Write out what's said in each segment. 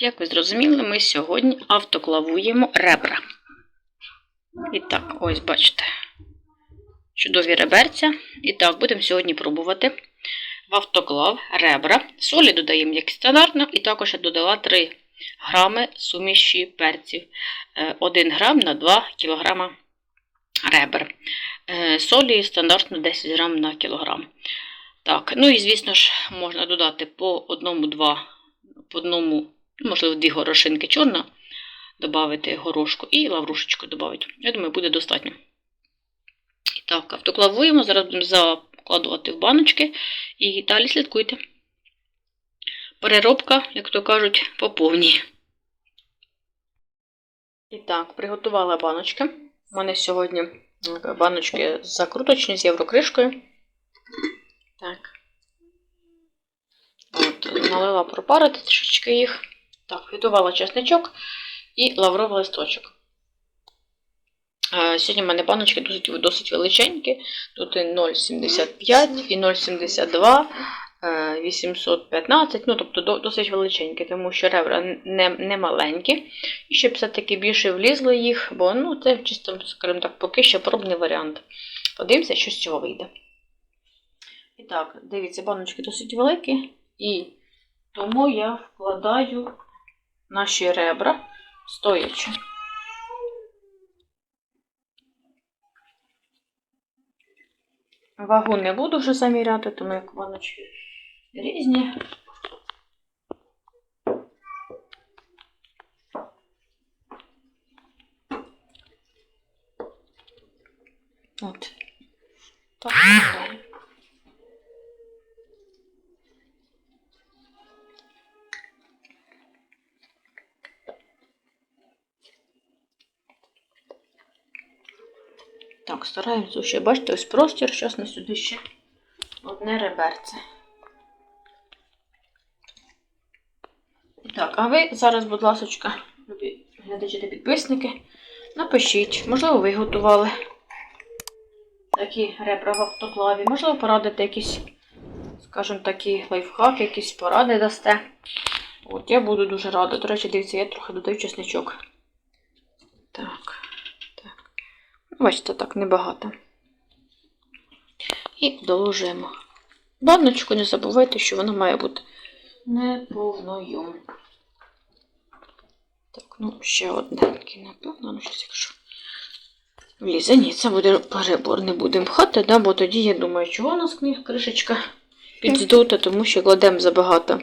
як ви зрозуміли, ми сьогодні автоклавуємо ребра. І так, ось бачите. Чудові реберця. І так, будемо сьогодні пробувати в автоклав ребра. Солі додаємо, як стандартно, і також я додала 3 грами суміші перців. 1 грам на 2 кг ребер. Е, Солі стандартно 10 грам на кілограм. Так, ну і звісно ж, можна додати по одному-два, по одному, можливо, дві горошинки чорна, додати горошку і лаврушечку додати. Я думаю, буде достатньо. Так, автоклавуємо, зараз будемо закладувати в баночки і далі слідкуйте. Переробка, як то кажуть, по повній. І так, приготувала баночки. У мене сьогодні баночки закруточні з єврокришкою. Так. От, налила пропарити трішечки їх. Так, відувала чесничок і лавровий листочок. Е, Сьогодні в мене баночки досить, досить величенькі. Тут і 0,75 і 0,72, е, 815, ну тобто досить величенькі, тому що ребра не, не маленькі. І щоб все-таки більше влізло їх, бо ну, це чисто, скажімо так, поки що пробний варіант. Подивимося, що з цього вийде. І так, дивіться, баночки досить великі, і тому я вкладаю наші ребра стоячи. Вагу не буду вже заміряти, тому як баночки різні. От. Так, далі. Так, стараємося ще, бачите, ось простір, зараз на сюди ще одне реберце. Так, а ви зараз, будь ласка, глядачі та підписники, напишіть, можливо, ви готували такі ребра в автоклаві, можливо, порадите якісь, скажімо, такі лайфхаки, якісь поради дасте. От, я буду дуже рада. До речі, дивіться, я трохи додаю чесничок. Так. Бачите, так, небагато. І доложимо. Баночку не забувайте, що вона має бути неповною. Так, ну, ще одне напевно, ну щось якщо. Влізе, ні, це буде перебор, не будемо пхати, да, бо тоді я думаю, чого у нас книг кришечка підздута, тому що кладемо забагато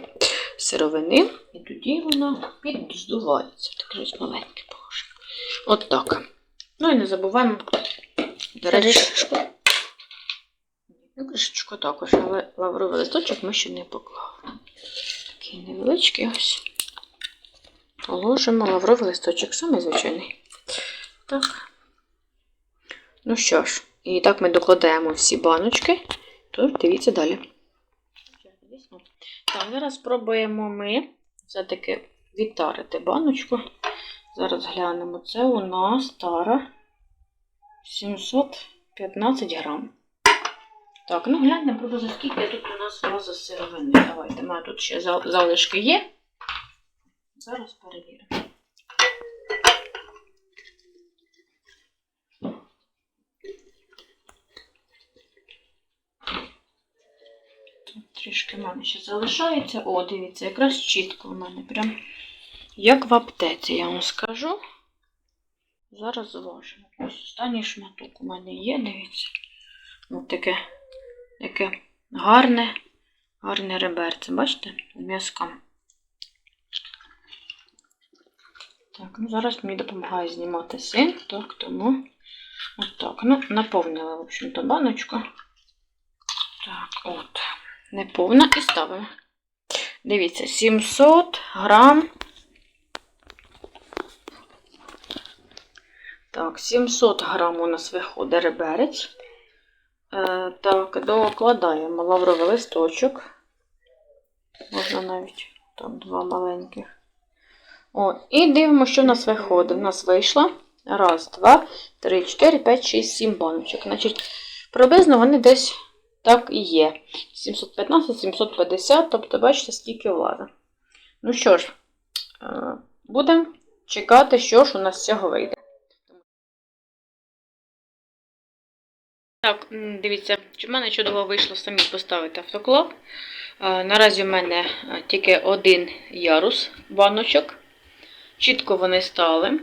сировини, і тоді вона підздувається. Так ось маленьке похоже. От так. Ну і не забуваємо, до речі, Кришечку. ну, кришечку також, але лавровий листочок ми ще не поклали. Такий невеличкий ось. Положимо лавровий листочок, самий звичайний. Так. Ну що ж, і так ми докладаємо всі баночки, тож дивіться далі. Так, зараз спробуємо ми все-таки відтарити баночку. Зараз глянемо. Це у нас тара 715 грам. Так, ну гляньте приблизно скільки тут у нас ваза сировини. Давайте, у тут ще залишки є. Зараз перевіримо. Трішки в мене ще залишається. О, дивіться, якраз чітко в мене. Прям як в аптеці, я вам скажу. Зараз зважимо. Ось останній шматок у мене є, дивіться. Ось таке, яке гарне, гарне реберце. Бачите? З м'язком. Так, ну зараз мені допомагає знімати син, так, тому отак. Ну, наповнила, в общем-то, баночку. Так, от. Неповна і ставимо. Дивіться, 700 грам. Так, 700 грам у нас виходить реберець. Е, так, докладаємо лавровий листочок. Можна навіть там два маленьких. О, і дивимося, що в нас виходить. У нас вийшло. Раз, два, три, чотири, п'ять, шість, сім баночок. Значить, приблизно вони десь так і є. 715, 750, тобто, бачите, скільки влада. Ну що ж, будемо чекати, що ж у нас з цього вийде. Так, дивіться, в мене чудово вийшло самі поставити автоклав. Е, Наразі в мене е, тільки один ярус баночок. Чітко вони стали.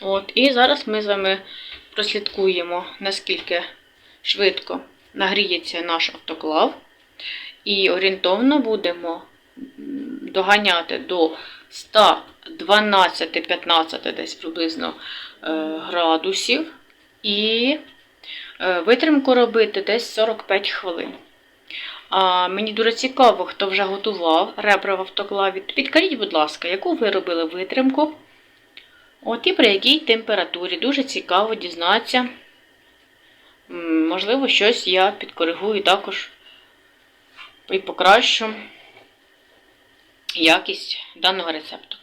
От, і зараз ми з вами прослідкуємо, наскільки швидко нагріється наш автоклав. І орієнтовно будемо доганяти до 112-15 десь приблизно е, градусів. І витримку робити десь 45 хвилин. А мені дуже цікаво, хто вже готував ребра в автоклаві. Підкажіть, будь ласка, яку ви робили витримку? От і при якій температурі. Дуже цікаво дізнатися. Можливо, щось я підкоригую також і покращу якість даного рецепту.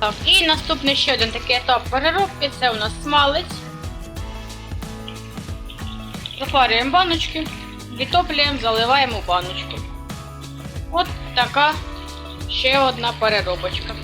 Так, і наступний ще один такий етап переробки це у нас смалець. Запарюємо баночки, відтоплюємо, заливаємо баночку. От така ще одна переробочка.